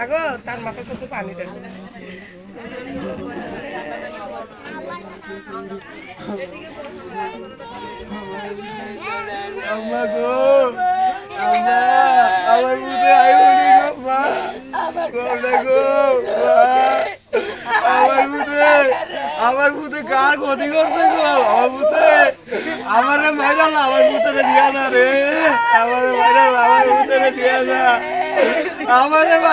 আগো, তার মাথা তো পানি আম্মা আমার মুখে গো আমার মুখে, আমার কার ক্ষতি করছে গো, আমার মুখে? আমারে না আমার মুখে দিয়া না রে। আমারে না আমার মুখে দিয়া না আমারে না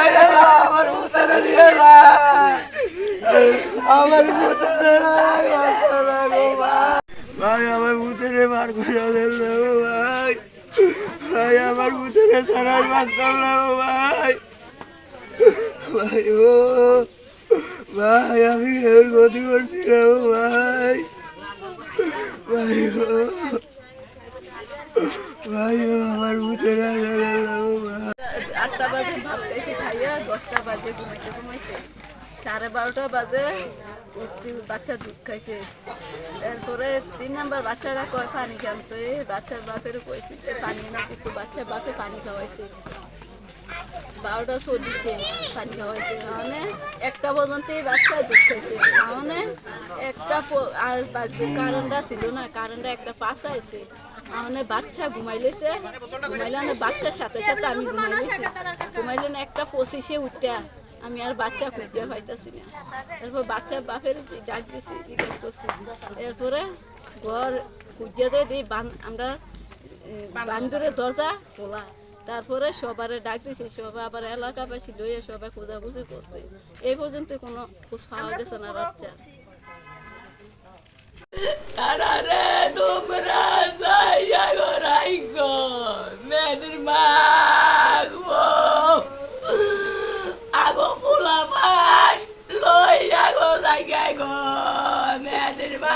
আমার মুখে দিয়া না আমার মাস্টার গো ভাই। আমার মুখে মার করে দিল ভাই। ভাই, আমার মুখে সারাই বাঁচতাম না গো ভাই। ভাই, ও, ভাই, আমি গতি করছি না ভাই। ভাই আমার মুখে না আটটা বাজে খাইছি খাইয়া দশটা বাজে, ঘুমাইতে ঘুমাইতে। সাড়ে বারোটা বাজে বাচ্চা দুধ খাইছে। এরপরে তিন নাম্বার বাচ্চারা কয়, পানি খান বাচ্চার বাপের কইছি পানি না কিন্তু বাচ্চার বাপে পানি খাওয়াইছে। বারোটা চল্লিশে পানি খাওয়াইছে মানে একটা পর্যন্তই বাচ্চা দুধ খাইছে। মানে একটা আর কারেন্টটা ছিল না, কারেন্টটা একটা পাশ আইছে। মানে বাচ্চা ঘুমাইলেছে। ঘুমাইলে বাচ্চার সাথে সাথে আমি ঘুমাইলেছি। ঘুমাইলে না একটা পঁচিশে উঠটা আমি আর বাচ্চা খুঁজে পাইতেছি না। এরপর বাচ্চার বাপের ডাক দিছি, জিজ্ঞেস করছি। এরপরে ঘর খুঁজে দিই আমরা বান্দরের দরজা খোলা। তারপরে সবারে ডাক দিছি সবাই আবার এলাকাবাসী লইয়ে সবাই খোঁজাখুঁজি করছে। এই পর্যন্ত কোনো খোঁজ পাওয়া গেছে না বাচ্চা তোমরা যাইয়া গো রাইগো মেয়েদের মাগো আগো পোলা ভাই লইয়া গো জায়গায় গো। মেয়েদের মা।